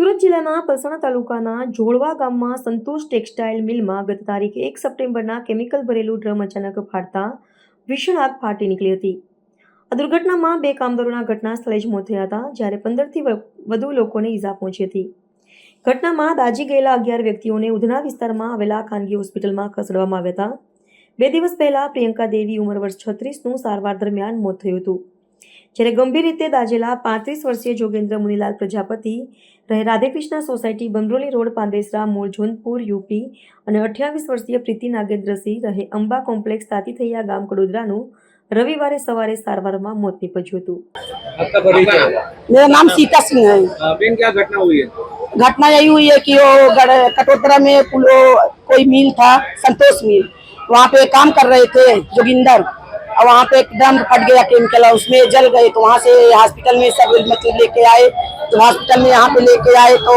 સુરત જિલ્લાના પલસાણા તાલુકાના જોડવા ગામમાં સંતોષ ટેક્સટાઇલ મિલમાં ગત તારીખ એક સપ્ટેમ્બરના કેમિકલ ભરેલું ડ્રમ અચાનક ફાટતા ભીષણ આગ ફાટી નીકળી હતી. આ દુર્ઘટનામાં બે કામદારોના ઘટના સ્થળે જ મોત થયા હતા, જ્યારે પંદરથી વધુ લોકોને ઈજા પહોંચી હતી. ઘટનામાં દાજી ગયેલા અગિયાર વ્યક્તિઓને ઉધના વિસ્તારમાં આવેલા ખાનગી હોસ્પિટલમાં ખસેડવામાં આવ્યા હતા. બે દિવસ પહેલા પ્રિયંકા દેવી ઉંમર વર્ષ છત્રીસનું સારવાર દરમિયાન મોત થયું હતું. જ્યારે ગંભીર રીતે દાજેલા પાંત્રીસ વર્ષીય જોગેન્દ્ર મુનીલાલ પ્રજાપતિ રહે રાધેકૃષ્ણ સોસાયટી બંગરોલી રોડ પાંદેસરા મૂળ જોનપુર યુપી અને અઠ્યાવીસ વર્ષીય પ્રીતિ નાગેન્દ્રસિંહ રહે અંબા કોમ્પ્લેક્સ તાતીથૈયા ગામ કડોદરાનું રવિવારે સવારે સારવારમાં મોત નીપજ્યું હતું आपका परिचय मेरा नाम सीता सिंह है अ, बेन क्या घटना हुई है घटना यही हुई है कि वो गड़- कटोतरा में कुल वो कोई मिल था संतोष मिल वहाँ पे काम कर रहे थे जोगिंदर और वहाँ पे एक ड्रम फट गया केमिकल और उसमें जल गए तो वहाँ से हॉस्पिटल में सब मतलब लेके आए। तो हॉस्पिटल में यहाँ पे लेके आए तो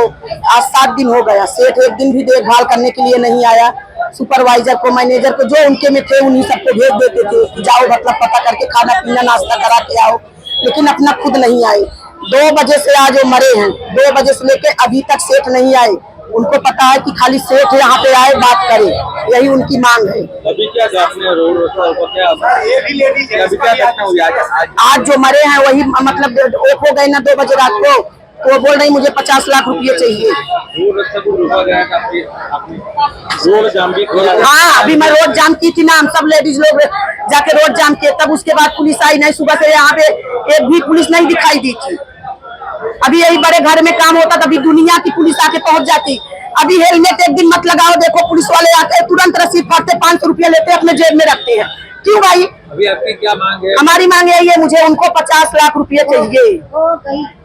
आज सात दिन हो गया। सेठ एक दिन भी देखभाल करने के लिए नहीं आया। सुपरवाइजर को मैनेजर को, जो उनके में थे, उन्हीं सबको भेज देते थे जाओ मतलब पता करके खाना पीना, नाश्ता करा के आओ। लेकिन अपना खुद नहीं आए। दो बजे से आज वो मरे हैं। दो बजे से लेके अभी तक सेठ नहीं आए। उनको पता है कि खाली सेठ यहाँ पे आए, बात करे। यही उनकी मांग है। अभी क्या आपने रोड रस्ता को क्या अभी क्या आज आज आज जो मरे हैं वही मतलब ओप हो गए ना दो बजे रात को तो वो बोल रही मुझे पचास लाख रुपये चाहिए। रोड रास्ता को रोका गया था आपके आपने रोड जाम भी किया हाँ। अभी मैं रोड जाम की थी ना हम सब लेडीज़ लोग जाके रोड जाम किए तब उसके बाद पुलिस आई नहीं सुबह से यहाँ पे एक भी पुलिस नहीं दिखाई दी थी। अभी यही बड़े घर में काम होता तभी दुनिया की पुलिस आके पहुँच जाती अभी हेलमेट एक दिन मत लगाओ देखो पुलिस वाले आते हैं, तुरंत रसीद फाड़ते पाँच सौ रुपया लेते हैं, अपने जेब में रखते हैं क्यों भाई अभी आपकी क्या मांग है हमारी मांग यही है मुझे उनको पचास लाख रुपये चाहिए